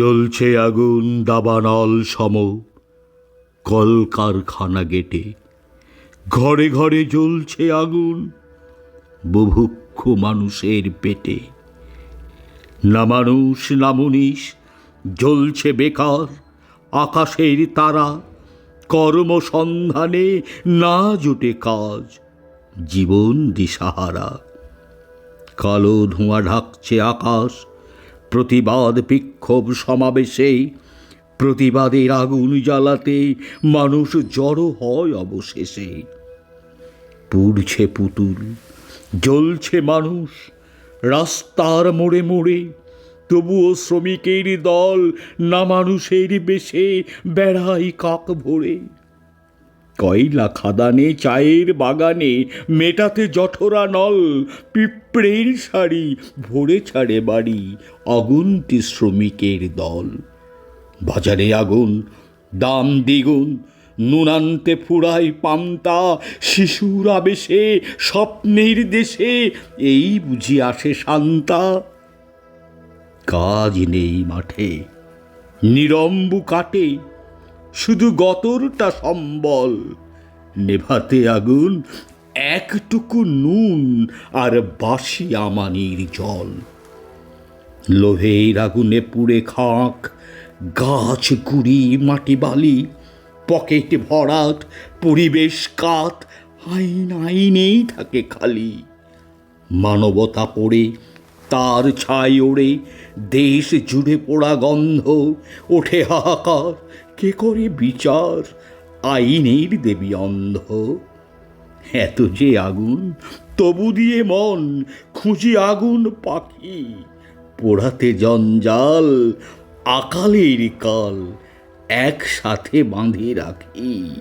জ্বলছে আগুন দাবানল সম। কলকারখানা গেটে ঘরে ঘরে জ্বলছে আগুন। বুভুক্ষ মানুষের পেটে। না মানুষ, না মুনিশ জ্বলছে বেকার আকাশের তারা। কর্মসন্ধানে না জোটে কাজ, জীবন দিশাহারা। কালো ধোঁয়া ঢাকছে আকাশ প্রতিবাদ বিক্ষোভ সমাবেশে প্রতিবাদের আগুন জ্বালাতে মানুষ জড়ো হয় অবশেষে। পুড়ছে পুতুল, জ্বলছে মানুষ, রাস্তার মোড়ে মোড়ে। তবুও শ্রমিকের দল না মানুষের বেশে বেড়াই কাক ভরে। কয়লা খাদানে, চায়ের বাগানে, মেটাতে জঠরা নল, পিঁপড়ের শাড়ি ভরে ছাড়ে বাড়ি অগুন্তি শ্রমিকের দল। বাজারে আগুন, দাম দ্বিগুণ নুনান্তে ফুরায় পান্তা, শিশুর আবেশে, স্বপ্নের দেশে, এই বুঝি আসে শান্তা। কাজ নেই মাঠে, নিরম্বু কাটে শুধু গতরটা সম্বল। নেভাতে আগুন, একটুকু নুন আর বাসি আমানির জল। লোহের আগুনে পুড়ে খাঁক, গাছ গুড়ি, মাটি বালি, পকেট ভরাট, পরিবেশ কাত, আইন আইনেই থাকে খালি। মানবতা পড়ে তার ছাই ওড়ে, দেশ জুড়ে পোড়া গন্ধ, ওঠে হাহাকার, কে করে বিচার? আইনের দেবী অন্ধ। এত যে আগুন, তবু দিয়ে মন খুঁজি আগুন পাখি। পোড়াতে জঞ্জাল, আকালের কাল একসাথে বাঁধে রাখি।